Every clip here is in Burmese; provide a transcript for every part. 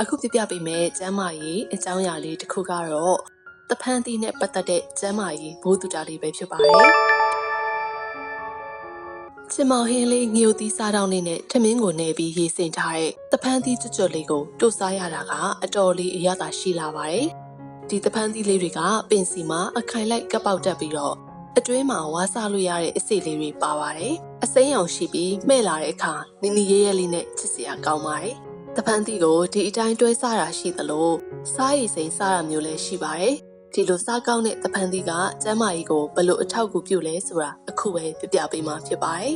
အခုပြပြပေးမယ်ကျမ်းမာရေးအကြောင်းအရာလေးတစ်ခုကတော့တဖန်တီနဲ့ပတ်သက်တဲ့ကျမ်းမာရေးဘိုးတူတာလေးပဲဖြစ်ပါတယ်ချင်မောင်ဟင်းလေးငိုသီးစားတောင်းလေးနဲ့ထမင်းကိုနေပြီးရေစင်ထားတဲ့တဖန်တီကျွတ်ကျွတ်လေးကိုတို့စားရတာကအတော်လေးအရသာရှိလာပါတယ်ဒီတဖန်တီလေးတွေကပင်စီမှာအခိုင်လိုက်ကပ်ပေါက်တက်ပြီးတော့အတွင်းမှာဝါစားလို့ရတဲ့အစိတ်လေးတွေပါပါတယ်အစိမ်းအောင်ရှိပြီးမှဲ့လာတဲ့အခါနီနီရဲရဲလေးနဲ့ချစ်စရာကောင်းပါတယ် တဖန်တီကိုဒီအတိုင်းတွဲစားတာရှိသလိုစားရည်စိမ်စားတာမျိုးလည်းရှိပါတယ်ဒီလိုစားကောင်းတဲ့တဖန်တီကကျမ်းမာရေးကိုဘယ်လိုအထောက်အကူပြုလဲဆိုတာအခုပဲပြပြပေးမှာဖြစ်ပါတယ်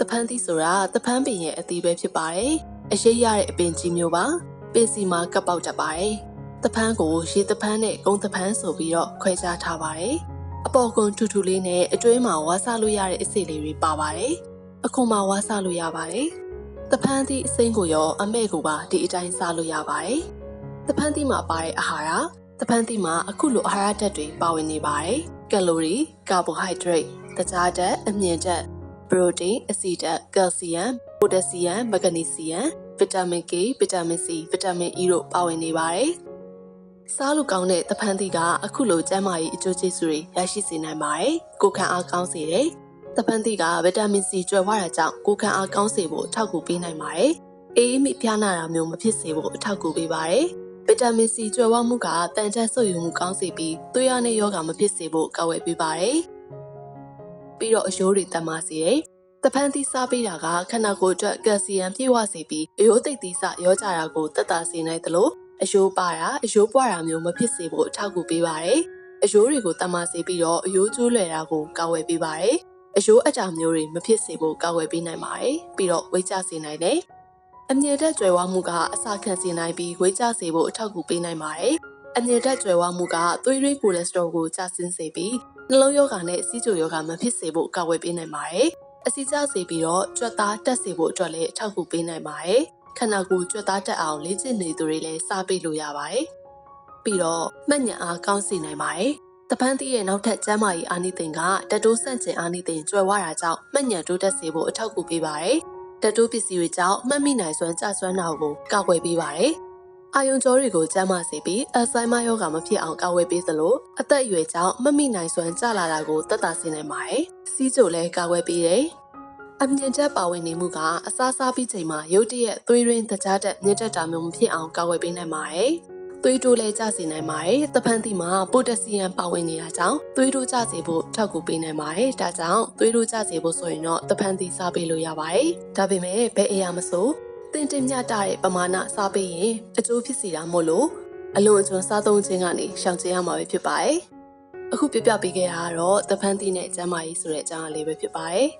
တဖန်တီဆိုတာတဖန်ပင်ရဲ့အသီးပဲဖြစ်ပါတယ်အရေးရတဲ့အပင်ကြီးမျိုးပါပင်စီမှာကပ်ပေါက်တတ်ပါတယ်တဖန်ကိုရေတဖန်နဲ့ကုန်းတဖန်ဆိုပြီးတော့ခွဲခြားထားပါတယ်အပေါ်ကွန်ထူထူလေးနဲ့အတွင်းမှာဝါစားလို့ရတဲ့အစိလေးတွေပါပါတယ်အခုမှဝါစားလို့ရပါတယ် တဖန်သည့်အစိမ်းကိုရောအမဲကိုပါဒီအတိုင်းစားလို့ရပါတယ်တဖန်သည့်မှာပါတဲ့အာဟာရတဖန်သည့်မှာအခုလိုအာဟာရဓာတ်တွေပါဝင်နေပါတယ်ကယ်လိုရီကာဘိုဟိုက်ဒရိတ်တခြားဓာတ်အမြင့်ဓာတ်ပရိုတိန်းအဆီဓာတ်ကယ်လ်ဆီယမ်ပိုတက်ဆီယမ်မဂနီဆီယမ်ဗီတာမင် K ဗီတာမင် C ဗီတာမင် E တို့ပါဝင်နေပါတယ်စားလို့ကောင်းတဲ့တဖန်သီးကအခုလိုကျန်းမာရေးအကျိုးကျေးဇူးတွေရရှိစေနိုင်ပါတယ်။ကိုယ်ခံအားကောင်းစေတယ်။ တဖန်သီးကဗီတာမင် C ကျွဲဝတာကြောင့်ကိုယ်ခံအားကောင်းစေဖို့အထောက်အကူပေးနိုင်ပါတယ်။အေးမိဖျားနာတာမျိုးမဖြစ်စေဖို့အထောက်အကူပေးပါတယ်။ဗီတာမင် C ကျွဲဝမှုကတန်ချက်ဆုပ်ယူမှုကောင်းစေပြီးသွေးရနဲ့ယောဂမဖြစ်စေဖို့ကာဝယ်ပေးပါတယ်။ပြီးတော့အယိုးတွေတတ်မစေတယ်။တဖန်သီးစားပေးတာကခန္ဓာကိုယ်အတွက်ကယ်လ်ဆီယမ်ပြည့်ဝစေပြီးအယိုးသိပ်သီးစရောကြတာကိုတက်တာစေနိုင်သလိုအယိုးပါတာအယိုးပွားတာမျိုးမဖြစ်စေဖို့အထောက်အကူပေးပါတယ်။အယိုးတွေကိုတမစေပြီးတော့အယိုးကျိုးလွယ်တာကိုကာဝယ်ပေးပါတယ်။ အယိုးအတာမျိုးတွေမဖြစ်စေဖို့ကာဝယ်ပေးနိုင်ပါတယ်။ပြီးတော့ဝိတ်ကျစေနိုင်တယ်။အမြင့်တက်ကြွယ်ဝမှုကအစာခံစေနိုင်ပြီးဝိတ်ကျစေဖို့အထောက်အကူပေးနိုင်ပါတယ်။အမြင့်တက်ကြွယ်ဝမှုကသွေးရင်းကိုလက်စထရောကိုကျဆင်းစေပြီးနှလုံးရောဂါနဲ့စီးကျိုရောဂါမဖြစ်စေဖို့ကာဝယ်ပေးနိုင်ပါတယ်။အစီကျစေပြီးတော့ကြွက်သားတက်စေဖို့အတွက်လည်းအထောက်အကူပေးနိုင်ပါတယ်။ခန္ဓာကိုယ်ကြွက်သားတက်အောင်လေ့ကျင့်နေသူတွေလည်းစားပေးလို့ရပါတယ်။ပြီးတော့မှတ်ဉာဏ်အားကောင်းစေနိုင်ပါတယ်။ တပန်းသီးရဲ့နောက်ထပ်ကျမ်းမာရေးအာနိသင်ကတတိုးဆန့်ကျင်အာနိသင်ကျွဲဝတာကြောင့်မှတ်ဉာဏ်တိုးတက်စေဖို့အထောက်အကူပေးပါတယ်။တတိုးပစ္စည်းတွေကြောင့်မှတ်မိနိုင်စွမ်းကြဆွမ်းတာကိုကာကွယ်ပေးပါတယ်။အာယုံကြောတွေကိုကျန်းမာစေပြီးအယ်ဆိုင်းမာယောဂါမဖြစ်အောင်ကာဝယ်ပေးသလိုအသက်အရွယ်ကြောင့်မမိနိုင်စွမ်းကျလာတာကိုသက်သာစေနိုင်ပါတယ်။စီးကြိုလည်းကာကွယ်ပေးတယ်။အမြင့်တက်ပါဝင်နေမှုကအစားစားပြီးချိန်မှာရုတ်တရက်သွေးရင်းတကြားတက်မြင့်တက်တာမျိုးမဖြစ်အောင်ကာကွယ်ပေးနိုင်ပါတယ်။ သွေးတိုးလည်းကျစေနိုင်ပါတယ်။တပန်းတီမှာပိုတက်ဆီယမ်ပါဝင်နေတာကြောင့်သွေးတိုးကျစေဖို့ထောက်ကူပေးနိုင်ပါတယ်။ဒါကြောင့်သွေးတိုးကျစေဖို့ဆိုရင်တော့တပန်းတီစားပေးလို့ရပါတယ်။ဒါပေမဲ့ဘယ်အရာမဆိုတင်တင်မြတ်တဲ့ပမာဏစားပေးရင်အကျိုးဖြစ်စေတာမို့လို့အလွန်အကျွံစားသုံးခြင်းကနေရှောင်ကျဉ်ရမှာပဲဖြစ်ပါတယ်။အခုပြပြပေးခဲ့တာကတော့တပန်းတီနဲ့ကျမ်းမာရေးဆိုတဲ့အကြောင်းအလေးပဲဖြစ်ပါတယ်။